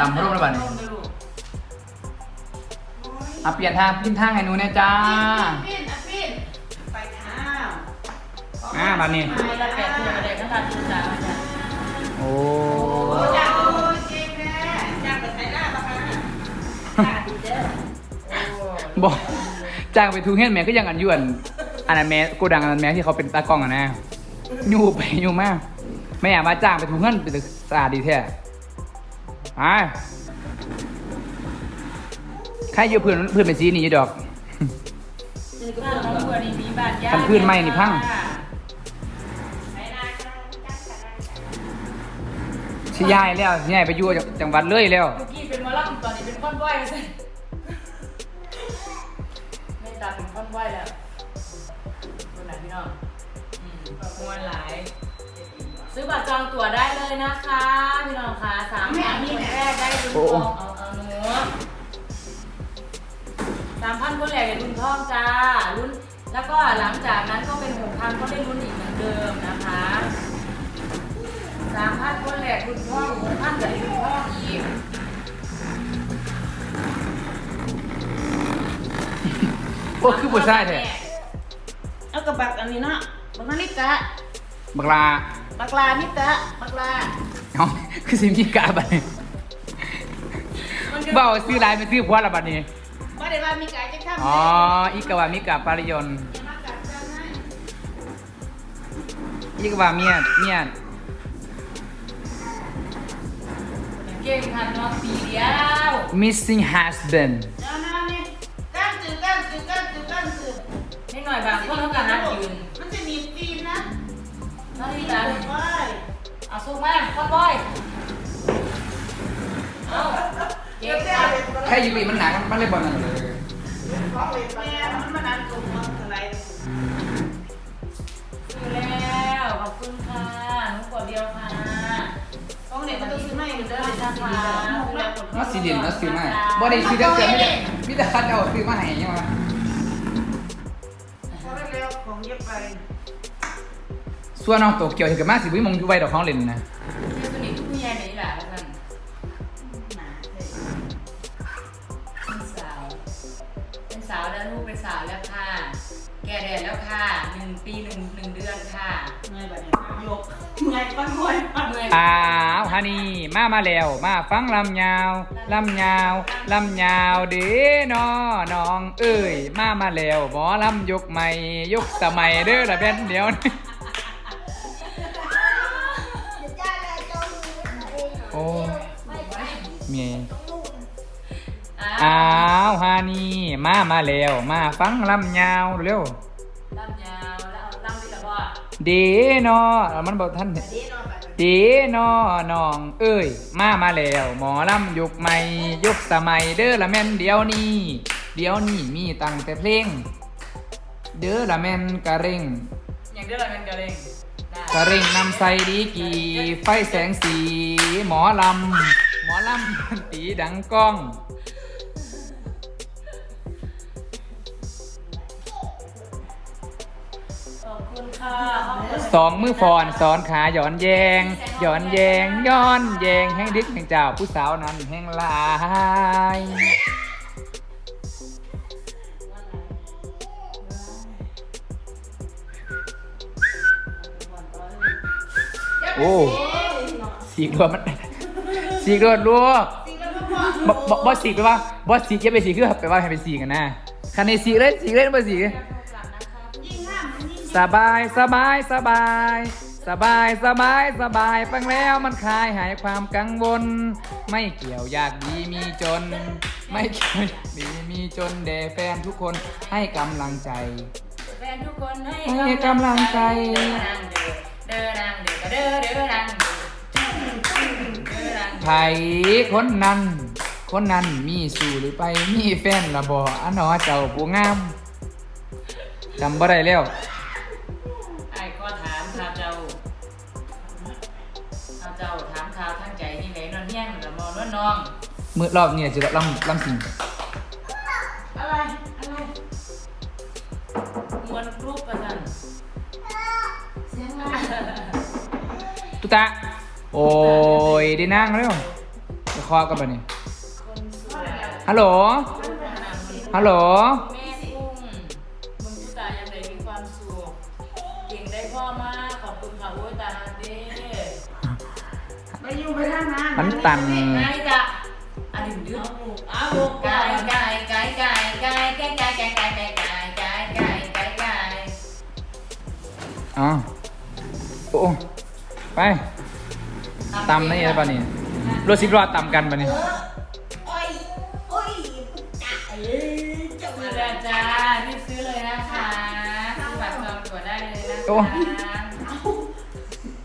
ต่ำพะโล้ระบาดนี่อะเปลี่ยนทางพิมพ์ทางให้หนูเนี่ยจ้า ปิ้นอะปิ้นไปข้าอ่าบัดนี้ไม่ละแปดตัวเลยก็ทานทุกจานจ้โอ้โอ้จ้าโอ้เจ๊แม่จ้าไปไทยหน้าปะคะจ้าดีเด้อบอกจ้างไปทูเฮ็ดแม่ก็ยังอันยวนอันนั้นแม่กูดังอันนั้นแม่ที่เขาเป็นตากล้องอะนะอยู่ไปอยู่มาก ม่อยากมาจ้างไปทูเฮ็ดเป็นสะอาดดีแท้ไปใครอยู่เพื่อนเพื่อนเป็นสีนี่อยู่ดอก บ้านของเพื่อนนี่มีบ้านญาติคันพื้นไหม้นี่พังชิยายแล้วชิยายไปอยู่จังหวัดเลยแล้วลูกกี้เป็นหมอลำตอนนี้เป็นค้อนไหวสิไม่ตาเป็นค้อนไหวแล้วคนไหนพี่น้องอืมมวนหลาย ซื้อบัตรจองตั๋วได้เลยนะคะ พี่น้องคะสามพันคนแรกได้ลุ้นทองเอาเอาหนูสามพันคนแรกได้ลุ้นทองจ้าลุ้นแล้วก็หลังจากนั้นก็เป็นหกพันก็ได้ลุ้นอีกเหมือนเดิมนะคะสามพันคนแรกลุ้นทองหกพันก็ได้ลุ้นทองอีกโอ้คือผู้ชายแท้เอากระบักอันนี้เนาะบักนาฬิกาบักลา บักลานิกะบักลา เอ้าคือสิมีกาบัดนี้มันก็เบ้าซื้อหลายไปซื้อพวละบัดนี้ บ่ได้ว่ามีกาจะทำอ๋ออีกว่ามีกาปาริยนต์มากาจะให้อีกว่าเมียเมียเก่งทันเนาะปีเดียว missing husband เจ้าหน้านี่ก้านจืดก้านจืดก้านจืดก้านจืดนิดหน่อยบางคนต้องการนัดยืน นาฬิตีนกาไว้เอาสู้มาพ่อบอย เอาเก่งค่ะแค่ยู่ปีมันหนักมันเลยบอลนั่นเลยซื้อแล้ว ขอบคุณค่ะหนุกดเดียวค่ะของเด็กมันต้องซื้อให้อยู่เด้อได้เลยนะนะคะมาสีเด่นมาซื้อมาบ่ได้ซื้อเด้อเกิดไม่ได้มีแต่คัดเอาซื้อมาให้ยังวะ ส่วนน้องโตเกียวที่เกิดมาสิวิมงอยู่ไวดอกของเล่นนะเจ้าตัวนี้ผู้ใหญ่ไหนล่ะแล้วกันหนาเลยเป็นสาว เป็นสาวแล้วลูกเป็นสาวแล้วค่ะ แก่แดดแล้วค่ะหนึ่งปีหนึ่งหนึ่งเดือนค่ะเงยแบบนี้ยกเงยก้นก้อยปัดเมื่อยอ้าวฮานี่มามาแล้วมาฟังลำยาวลำยาวลำยาวเด้อนอน้อง เอ้ยมามาแล้วหมอลำยกใหม่ยกสมัยเด้อละแผ่นเดียวนี่ อ้เมียอ้าอ้าวฮานี่มามาแล้วมาฟังลำยาวเร็วลำยาวแล้วเอาลำดีแล้วก็เดนอมันบอกท่านอันนี้นอนแบบเดนอน้องเอ้ย มามาแล้วหมอลำยุคใหม่ยุคสมัยเด้อละแม่นเดี๋ยวนี้เดี๋ยวนี้มีตั้งแต่เพลง เด้อละแม่นกะเร่งอย่างเดียวเราเป็นกระเลง ได้กะเร่งนำใส่ดีกีไฟแสงสี หมอลำ หมอลำตีดังก้อง ขอบคุณค่ะขอบคุณสองมือฟอนสอนขาหย่อนแยงหย่อนแยงย้อนแยงแห่งดึกแห่งเจ้าผู้สาวนั้นแห่งหลาย โอ้สีกรวดมันสีกรวดลูกบ่บ่บ่สีกไปว่าบ่สีเก็บไปสีคือไปว่าให้เป็นสีกันนะคันในสีเลยสีเลยบ่สียิ่งห้ามมันยิ่งสบายสบายสบายสบายสบายสบายฟังแล้วมันคลายหายความกังวล ไม่เกี่ยวยากดีมีจน ไม่เกี่ยวยากดีมีจนแด่แฟนทุกคนให้กำลังใจแฟนทุกคนให้ให้กำลังใจ เดินนางเดินเดินนางเดินเดินนางเดินเดินนางไผคนนั้น คนนั้นมีสู่หรือไปมีแฟนละบ่อันหนอเจ้าผู้งามจำบ่ได้แล้วไอ้ก็ถามข้าเจ้าข้าเจ้าถามข่าวทั้งใจที่ไหนนอนเฮี้ยงหรือมอนวน้อง มือรอบเนี่ยจะลำลำสิง ตุตะ โอ้ย ได้นั่งเร็วจะคอกันปะเนี่ยฮัลโหล ฮัลโหล แม่กุ้งมึงผู้ตายยังไงมีความสุขเก่งได้พ่อมาก ขอบคุณค่ะโอ้ยตาเด้ไปอยู่ไปทางนั้นมันตันนาฬิกาอันนี้ดื้ออ้าวไก่ไก่ไก่ไก่ไก่ไก่ไก่ไก่ไก่ไก่ไก่ไก่ไก่ไก่ไก่อ๋อ ไปตำนี่อะไรปะนี่รถสิบล้อตำกันปะนี่โอ้ยโอ้ยจ่าเอ้ยเจ้าซื้อแล้วจ้ารีบซื้อเลยนะคะซื้อบัตรจองตั๋วได้เลยนะคะ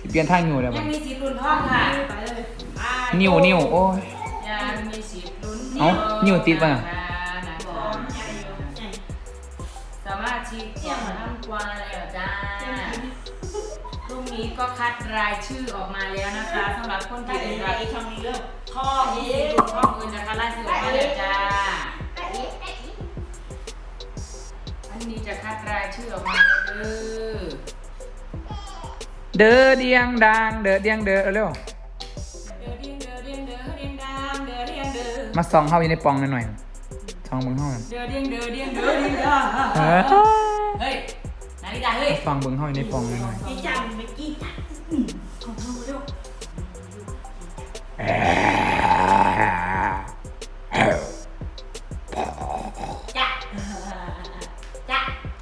สิเปลี่ยนทางอยู่แล้วยัปะงมีสิทธิ์ลุ้นห้องค่ะไปเลยนิ้วนิ้วโอ้ย ยังมีสิทธิ์ลุ้นเอ้านิ้วติดปะนะบอกสามารถชี้เที่ยงมาทำกวางแล้วจ้าพรุ่งนี้ก็คัด รายชื่อออกมาแล้วนะคะสำหรับคนไปที่เลได้ยรับช่องนี้เริ่มข้อมีสิทธิ์ลุ้นห้องอื่นนะคะรายชื่อออกมาแล้วจ้าอันนี้จะคัดรายชื่อออกมาแล้วเด้อเด้อเดียงดังเด้อเดียงเด้อเร็วเด้อเดียงเด้อเดียงเด้อเดียงดามเด้อเดียงเด้อมาส่องเข้าอยู่ในปล่องหน่อยๆส่องเบิ่งเข้ากันเด้อเดียงเด้อเดียงเด้อเดียงดาเออเฮ้ยนาฬิกาเฮ้ยฟังเบิ่งเข้าอยู่ในปล่องหน่อยไอ้จังเมื่อกี้จังของเธอเร็วจ้ะจ้ะๆ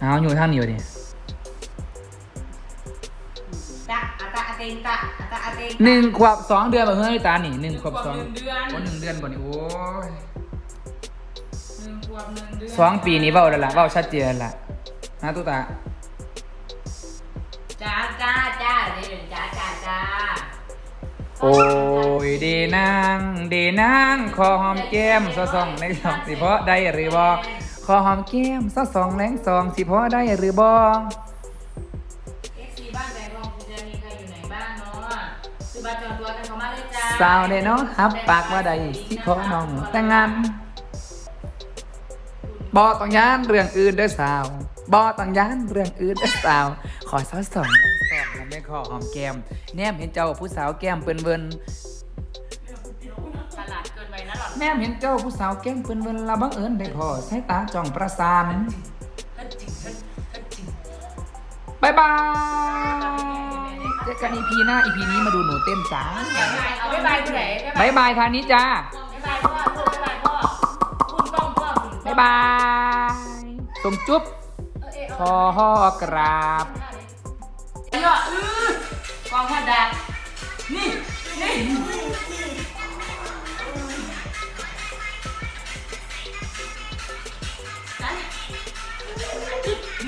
เอาอยู่ทางนี้อยู่ดิจ้ะอาตาอาเตงตะอาตาอาเตงหนึ่งขวบสองเดือนแบบเฮ้ยตานี่หนึ่งขวบสองหนึ่งเดือนโอ้หนึ่งเดือนบ่นี่โอ้ยหนึ่งขวบหนึ่งเดือนสองปีนี้เบ้าแล้วล่ะเบ้าชัดเจนละนะตุ๊ตาจ้า โอ้ยเดนางเดนางขอหอมแก้มซอสองแรงสองสิเพาะได้หรือบ่ขอหอมแก้มซอสองแรงสองสิเพาะได้หรือบ่เอ็กซีบ้านแบงค์ทองคุณจะมีใครอยู่ไหนบ้างเนาะซื้อบัตรจองตัวกันเข้ามาเลยจ้าสาวเด้เนาะฮับปากว่าใดสิขอน้องแต่งงานบ่ต้องย้านเรื่องอื่นเด้อสาวบ่ต้องย้านเรื่องอื่นเด้อสาว ขอซอสองแรงสองแล้ว ไม่ขอหอมแก้ม แนมเห็นเจ้าผู้สาวแก้มเปิ้นเวินฉลาดเกินไปนะหล่อนแม่เห็นเจ้าผู้สาวแก้มเปิ้นเวินละบังเอิญได้พอสายตาจ้องประสานเฮ้ยจริงเฮ้ยเฮ้ยจริงบายบายเจอกันอีพีหน้าอีพีนี้มาดูหนูเต้นจ้าเอาบ๊ายบายผู้ไหนบายบายทางนี้จ้าบ๊ายบายพ่อลูกบ๊ายบายพ่อคุณกล้องพ่อคุณบายบายส่งจุ๊บขอกราบเยอะอื้อกองพัดดานี่นี่ เยอะกองพัดดานี่ นี่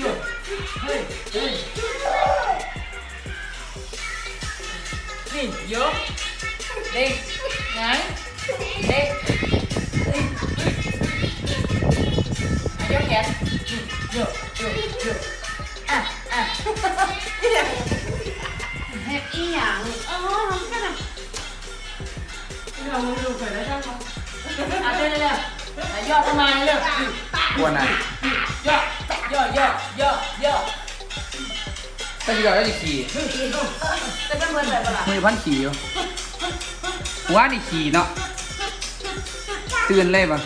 ừ. Hey, hey. Đi, vô. Đi, ngắn Đi. Đi. Vô kìa. Vô อีหยังอ๋อก็น่ะเราดูเผยแล้วใช่ไหมเอาเร็วเร็วๆย่อประมาณเร็วกวนอะย่อย่อย่อย่อย่อถ้าจะยอดจะขี่จะเป็นเหมือนแบบอะไรมือพันขี่อยู่ว่านี่ขี่เนาะตื่นเลยปะ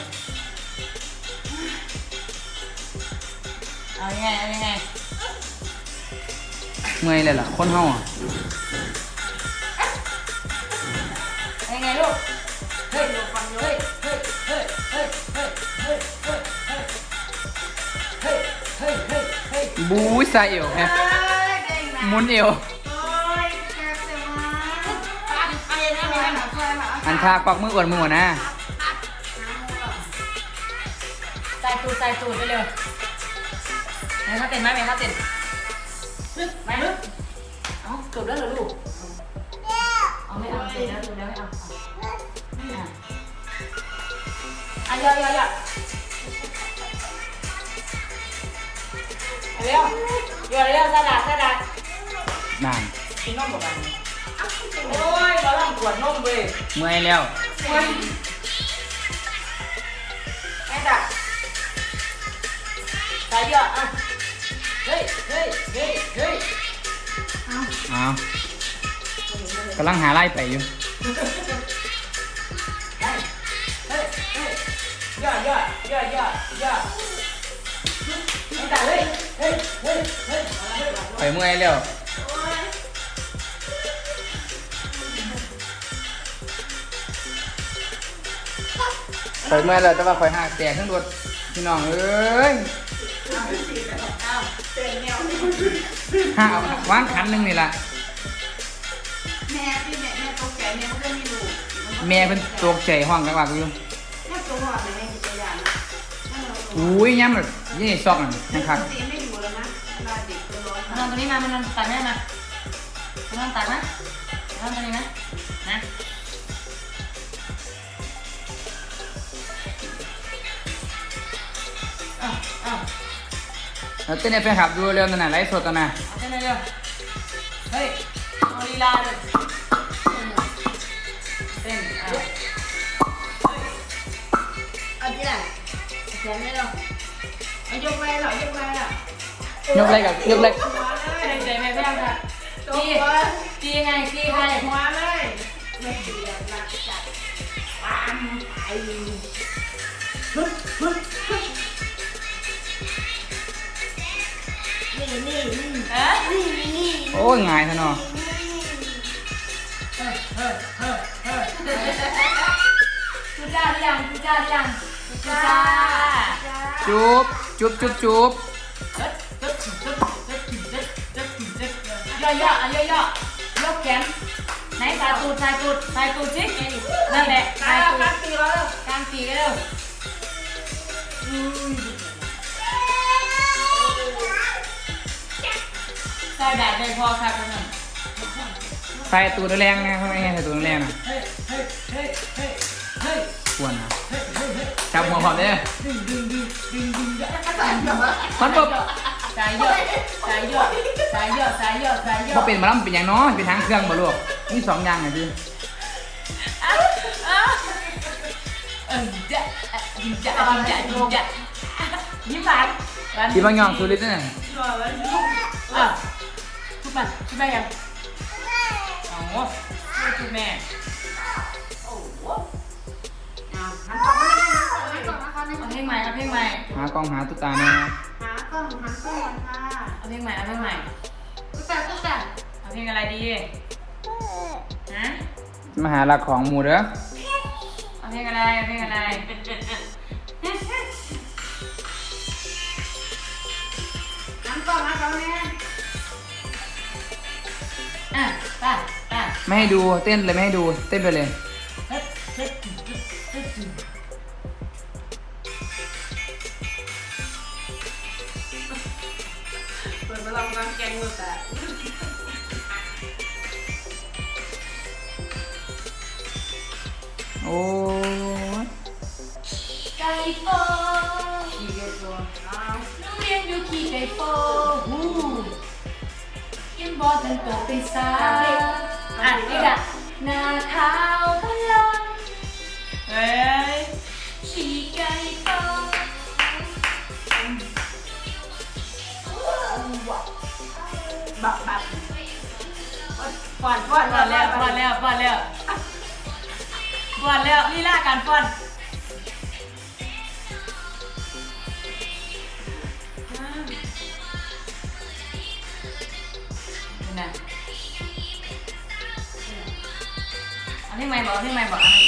เอายังไงเอายังไงเมื่อยเลยล่ะคนเฮาอะ บู๊ใส่เอวเนี่มุนเอว อันทาปักมืออวดมือหัวน้าใส่ตูดใส่ตูดไปเร็วแม่ถ้าเต้นไหมแม่ถ้าเต้นลึกไหมลึกเอ้าเกือบแล้วเหรอลูกเอาไม่เอาเต้นแล้วเกือแล้วไม่เอาอันยอยอยอ À? Đấy không? Vừa đấy không? Ra đàn, ra đàn Đàn Chính nôm một bạn Ôi, đó làm của nôm về. Mười anh leo. Mười Anh đặt. Đấy chưa? À. Đấy, đấy, đấy, đấy À. Cái lăng hà lai tẩy vô. Đấy, đấy, đấy Giờ, giờ, giờ, giờ, ไม่ตายเฮ้ยเฮ้ยเฮ้ยเฮ้ยไปเมื่อยแล้วไปเมื่อยแล้วแต่ว่าคอยหักแตกทั้งรถพี่น้องเอ้ยอ้าวเต็มแนวห้าเอาวางขันหนึ่งนี่ล่ะ แม่ที่แม่แม่ตกใจแม่ก็ได้มีลูกแม่เป็นตกใจห้องกันว่ากูอยู่แม่ตัวว่าแม่จิตยานถ้าเรา อุ้ยย้ำแบบยี่ซอกนั่นยังคักสติไม่อยู่แล้วนะเวลาเด็กตัวร้อนมานอนตรงนี้มามานอนตักแม่มามานอนตักนะมานอนตรงนี้นะนะอ้าวอ้าวแล้วเต้นให้แฟนคลับดูเร็วนั่นน่ะไลฟ์สดกันนะเอาเต้นเลยเร็วเฮ้ยเอาลีลาเลย แขนไม่หรอกเอายกไปหรอยกไปอะยกเล็กกับยกเล็กหัวเลยเต้นใจแม่แม่ค่ะต จีกหัวจีไงจีตไงกหัวเลยไม่เสียหลักจัดปามไปฮึบฮึบฮึบนี่นี่นี่เอ๊ะนี่นี่โอ้ยง่ายซะเนาะเฮ้ยเฮ้ยเฮ้ยเฮ้ยจุจ้าหรือยังจุจ้าหรือยังจุจ้าจุ๊บจุ๊บจุ๊บจุ๊บย่อย่ออะย่อย่อยกแขนไหนสายตูดสายตูดสายตูดสินั่นแหละตาสายยตูกัดนตีแล้วกลางปีกเร็วใส่แบบไม่พอค่ะคุณหนุ่มใส่ตูดแรงนะทำไมไงใส่ตูดแรงนะ หัวพร้อมเด้อดึงดึงดึงดึงดึงมันบ่สายย่อสายย่อสายย่อสายย่อสายย่อบ่เป็นมาล้ำเป็นอย่างน้อเป็นทางเครื่องบ่ลูกมีสองอย่างไงพี่อะอะเออจะยิ้มจะยิ้มจะยิ้มจะยิ้มหวานหวานที่บางยองสุริตเนน่ะอะทุกมันทุกแม่ยังโอ้โหทุกแม่หันกล้องมาหันกล้องนะคะ เอาเพลงใหม่เอาเพลงใหม่หากล้องหาตุ๊กตาเนี่ยนะหากล้องหันกล้องค่ะเอาเพลงใหม่เอาเพลงใหม่ตุ๊กตาตุ๊กตาเอาเพลงอะไรดีฮะมาหาหลักของหมู่เด้อเอาเพลงอะไรเอาเพลงอะไรหันกล้องมาเขาเนี่ยอะไปไปไม่ให้ดูเต้นเลยไม่ให้ดูเต้นไปเลยเฮ้ย โอ้ยไก่โปขี่ไก่โปน้องเรียนอยู่ขี่ไก่โปฮู้ยังบอทันโตเป็นสาวอะนี่ละหน้าขาวพลอนเฮ้ยขี่ไก่โปบับบับฟอนฟอนฟอนแล้วฟอนแล้วฟอนแล้ว ฟอนแล้วลีลาการฟอนนี่นะเอาเพลงใหม่บอกอันนี้ไม่บอกอะ